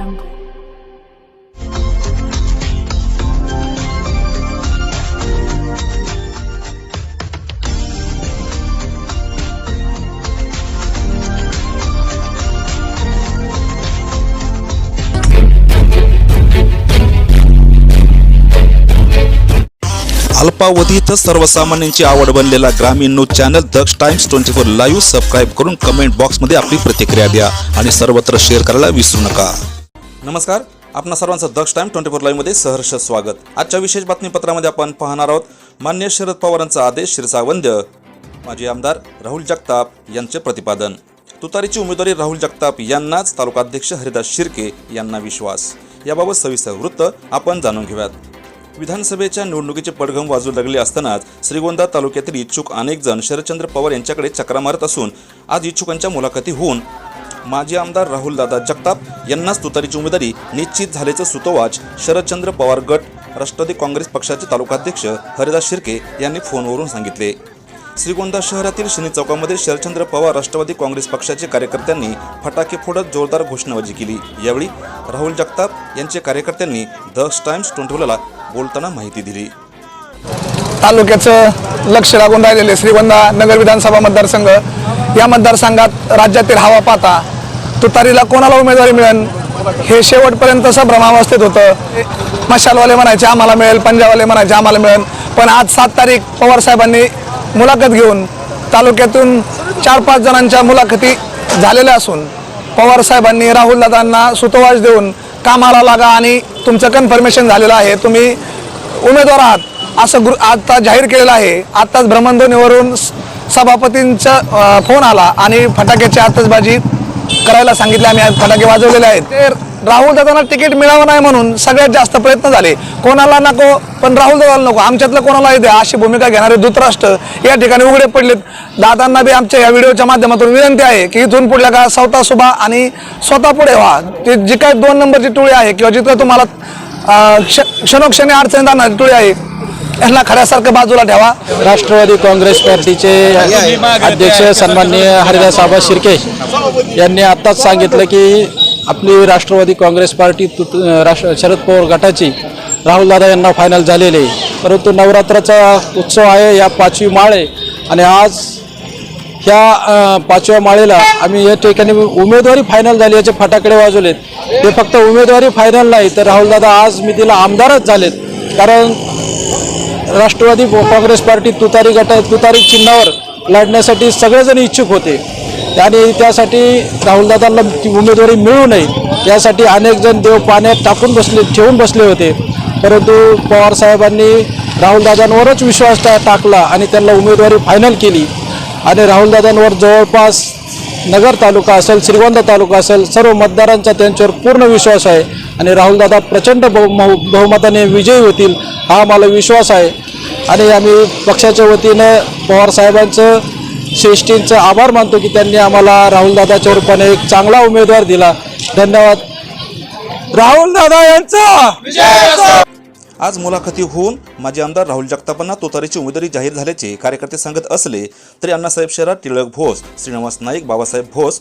Jungle. अल्पावधीतच सर्वसामान्यांची आवड बनलेला ग्रामीण news channel Daksh Times twenty four live subscribe करून कमेंट बॉक्समध्ये आपली प्रतिक्रिया द्या आणि सर्वत्र शेअर करायला विसरू नका नमस्कार आपणा सर्वांचं दक्ष टाइम ट्वेंटी फोर लाईव्हमध्ये सहर्ष स्वागत. आजच्या विशेष बातमीपत्रामध्ये आपण पाहणार आहोत मान्य शरद पवारांचा आदेश शिरसावंद्य माजी आमदार राहुल जगताप यांचे प्रतिपादन. तुतारीची उमेदवारी राहुल जगताप यांनाच तालुकाध्यक्ष हरिदास शिर्के यांना विश्वास. याबाबत सविस्तर वृत्त आपण जाणून घेऊयात. विधानसभेच्या निवडणुकीचे पडघम वाजू लागले असतानाच श्रीगोंदा तालुक्यातील इच्छुक अनेक जण शरदचंद्र पवार यांच्याकडे चक्रा मारत असून आज इच्छुकांच्या मुलाखती होऊन माजी आमदार राहुलदादा जगताप यांनाच तुतारीची उमेदवारी निश्चित झाल्याचं सुतोवाच शरदचंद्र पवार गट राष्ट्रवादी काँग्रेस पक्षाचे तालुकाध्यक्ष हरिदास शिर्के यांनी फोनवरून सांगितले. श्रीगोंदा शहरातील शनी चौकामध्ये शरदचंद्र पवार राष्ट्रवादी काँग्रेस पक्षाचे कार्यकर्त्यांनी फटाके फोडत जोरदार घोषणाबाजी केली. यावेळी राहुल जगताप यांचे कार्यकर्त्यांनी द टाइम्स ट्वेंटी बोलताना माहिती दिली. तालुक्याचं लक्ष लागून राहिलेले श्रीगोंदा नगर विधानसभा मतदारसंघ. या मतदारसंघात राज्यातील हवा पाहता तुतारीला कोणाला उमेदवारी मिळेल? हे शेवटपर्यंत संभ्रमावस्थेत होतं. मशालवाले म्हणायचे आम्हाला मिळेल. पंजाबवाले म्हणायचे आम्हाला मिळेल. पण आज सात तारीख पवार साहेबांनी मुलाखत घेऊन तालुक्यातून चार पाच जणांच्या मुलाखती झालेल्या असून पवारसाहेबांनी राहुल दादांना सुतोवाच देऊन कामाला लागा आणि तुमचं कन्फर्मेशन झालेलं आहे. तुम्ही उमेदवार आहात. असं गृ आता जाहीर केलेलं आहे. आत्ताच भ्रमणध्वनीवरून स- सभापतींचा फोन आला आणि फटाक्याची आतषबाजी करायला सांगितले. आम्ही आज फटाके वाजवलेले आहेत. ते राहुल दादांना तिकीट मिळावं नाही म्हणून सगळ्यात जास्त प्रयत्न झाले. कोणाला नको पण राहुल दादाला नको. आमच्यातलं कोणालाही द्या. अशी भूमिका घेणारे धृतराष्ट्र या ठिकाणी उघडे पडलेत. दादांना बी आमच्या या व्हिडिओच्या माध्यमातून विनंती आहे की इथून पुढल्या का स्वतः सुभा आणि स्वतः पुढे व्हा. ते जी काय दोन नंबरची टोळी आहे किंवा जिथं तुम्हाला क्ष क्षणोक्षणी अडचण जाणारी टोळी आहे यांना खऱ्यासारखं बाजूला ठेवा. राष्ट्रवादी काँग्रेस पार्टीचे अध्यक्ष सन्माननीय हरिदास आबा शिर्के यांनी आत्ताच सांगितलं की आपली राष्ट्रवादी काँग्रेस पार्टी राष्ट्र शरद पवार गटाची राहुलदादा यांना फायनल झालेले आहे. परंतु नवरात्राचा उत्सव आहे या पाचवी माळे. आणि आज ह्या पाचव्या माळेला आम्ही या ठिकाणी उमेदवारी फायनल झाली याचे फटाकडे वाजवलेत. ते फक्त उमेदवारी फायनल नाही तर राहुलदादा आज मी तिला आमदारच झालेत. कारण राष्ट्रवादी काँग्रेस पार्टी तुतारी गट तुतारी चिन्हावर लढण्यासाठी सगळेजण इच्छुक होते. आणि त्यासाठी राहुलदादांना उमेदवारी मिळू नये यासाठी अनेक जण देव पाण्यात टाकून बसले ठेवून बसले होते. परंतु पवार साहेबांनी राहुलदादांवरच विश्वास टाकला आणि त्यांना उमेदवारी फायनल केली. आणि राहुलदादांवर जवळपास नगर तालुका असेल श्रीगोंदा तालुका असेल सर्व मतदारांचा त्यांच्यावर पूर्ण विश्वास आहे. आणि राहुलदादा प्रचंड बहु बहुमताने विजयी होतील हा मला विश्वास आहे. आणि आम्ही पक्षाच्या वतीनं पवार साहेबांचं श्रेष्ठींचं आभार मानतो की त्यांनी आम्हाला राहुलदादाच्या रूपाने एक चांगला उमेदवार दिला. धन्यवाद. राहुलदादा यांचा! आज मुलाखती होऊन माजी आमदार राहुल जगतापांना तुतारीची उमेदवारी जाहीर झाल्याचे कार्यकर्ते सांगत असले तरी अण्णासाहेब शेरा टिळक भोस श्रीनिवास नाईक बाबासाहेब भोस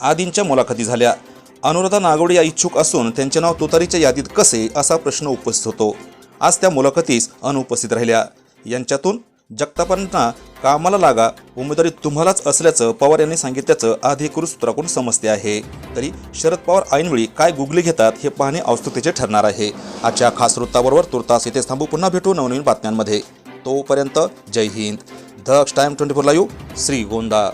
आदींच्या मुलाखती झाल्या. अनुराधा नागवडे या इच्छुक असून त्यांचे नाव तुतारीच्या यादीत कसे असा प्रश्न उपस्थित होतो. आज त्या मुलाखतीस अनुपस्थित राहिल्या. यांच्यातून जगतापांना कामाला लागा उमेदवारी तुम्हालाच असल्याचं पवार यांनी सांगितल्याचं अधिकृत सूत्राकडून समजते आहे. तरी शरद पवार ऐनवेळी काय गुगली घेतात हे पाहणे औत्सुकतेचे ठरणार आहे. आजच्या खास वृत्ताबरोबर तुर्तास येथे थांबू. पुन्हा भेटू नवनवीन बातम्यांमध्ये. तोपर्यंत Jai Hind. The time twenty four live Shrigonda